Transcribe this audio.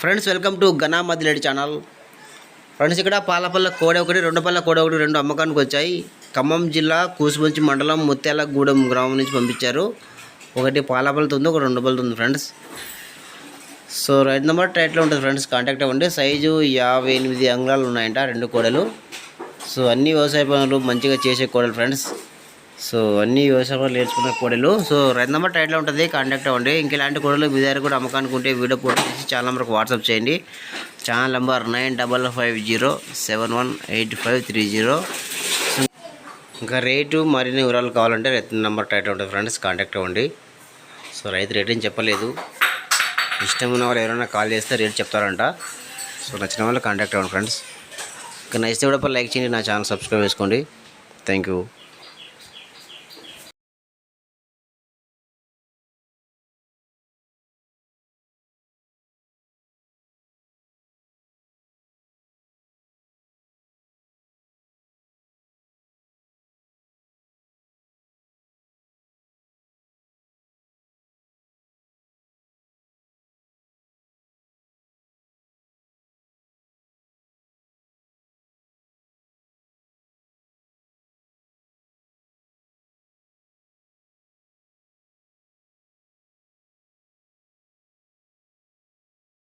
Friends welcome to Gana Madiledi channel. Friends ఇక్కడ పాలపల్ల కోడ ఒకటి రెండు పల్ల కోడ ఒకటి రెండు అమ్మకానికి వచ్చాయి. ఖమ్మం జిల్లా కూసుమంచి మండలం ముత్యాలగూడెం గ్రామం నుంచి పంపించారు. ఒకటి పాలపల్లతో ఉంది ఒక రెండు పల్లతో ఉంది ఫ్రెండ్స్. సో రైట్ నెంబర్ టైట్లో ఉంటుంది ఫ్రెండ్స్. కాంటాక్ట్ అవ్వండి. సైజు యాభై ఎనిమిది అంగుళాలు ఉన్నాయంట రెండు కోడలు. సో అన్ని వ్యవసాయ పనులు మంచిగా చేసే కోడలు ఫ్రెండ్స్. సో అన్ని వ్యవసాయంలో నేర్చుకున్న కోడలు. సో రైతు నెంబర్ టైట్లో ఉంటుంది కాంటాక్ట్ అవ్వండి. ఇంక ఇలాంటి కోడలు మీ దగ్గర కూడా అమ్మకానికి వీడియో ఫోటో తీసి ఛానల్ నెంబర్కి వాట్సాప్ చేయండి. Channel number nine double five zero seven one eight five three zero. ఇంకా రేటు మరిన్ని వివరాలు కావాలంటే రైతు నెంబర్ టైట్లో ఉంటుంది ఫ్రెండ్స్ కాంటాక్ట్ అవ్వండి. సో రైతు రేట్ ఏం చెప్పలేదు. ఇష్టం ఉన్న వాళ్ళు ఎవరైనా కాల్ చేస్తే రేట్ చెప్తారంట. సో నచ్చిన వాళ్ళు కాంటాక్ట్ అవ్వండి ఫ్రెండ్స్. ఇంకా నచ్చితే కూడా లైక్ చేయండి నా ఛానల్ సబ్స్క్రైబ్ చేసుకోండి. Thank you